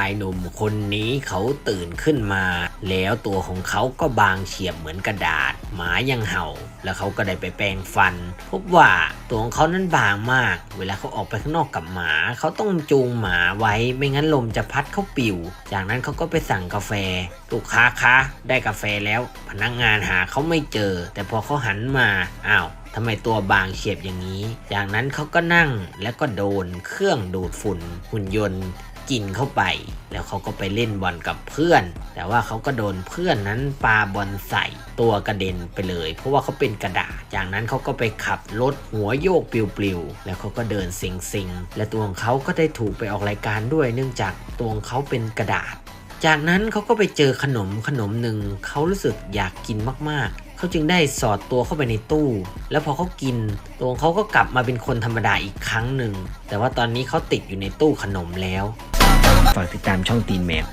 ายหนุ่มคนนี้เขาตื่นขึ้นมา แล้วตัวของเขาก็บางเฉียบเหมือนกระดาษ หมายังเห่า แล้วเขาก็ได้ไปแปรงฟัน พบว่าตัวของเขานั้นบางมาก เวลาเขาออกไปข้างนอกกับหมา เขาต้องจูงหมาไว้ ไม่งั้นลมจะพัดเขาปิว จากนั้นเขาก็ไปสั่งกาแฟ ลูกค้าคะ ได้กาแฟแล้ว พนักงานหาเขาไม่เจอ แต่พอเขาหันมา อ้าวทำไมตัวบางเฉียบอย่างนี้ จากนั้นเขาก็นั่งแล้วก็โดนเครื่องดูดฝุ่นหุ่นยนต์ กินเข้าไป แล้วเขาก็ไปเล่นบอลกับเพื่อน แต่ว่าเขาก็โดนเพื่อนนั้นปาบอลใส่ตัวกระเด็นไปเลย เพราะว่าเขาเป็นกระดาษ จากนั้นเขาก็ไปขับรถหัวโยกปลิวๆ แล้วเขาก็เดินซิงซิงๆและตัวของเขาก็ได้ถูกไปออกรายการด้วย เนื่องจากตัวของเขาเป็นกระดาษ จากนั้นเขาก็ไปเจอขนมขนมหนึ่งเขารู้สึกอยากกินมากๆเขาจึงได้สอดตัวเข้าไปในตู้ แล้วพอเขากิน ตัวเขาก็กลับมาเป็นคนธรรมดาอีกครั้งหนึ่ง แต่ว่าตอนนี้เขาติดอยู่ในตู้ขนมแล้ว ฝากติดตามช่องตีนแมว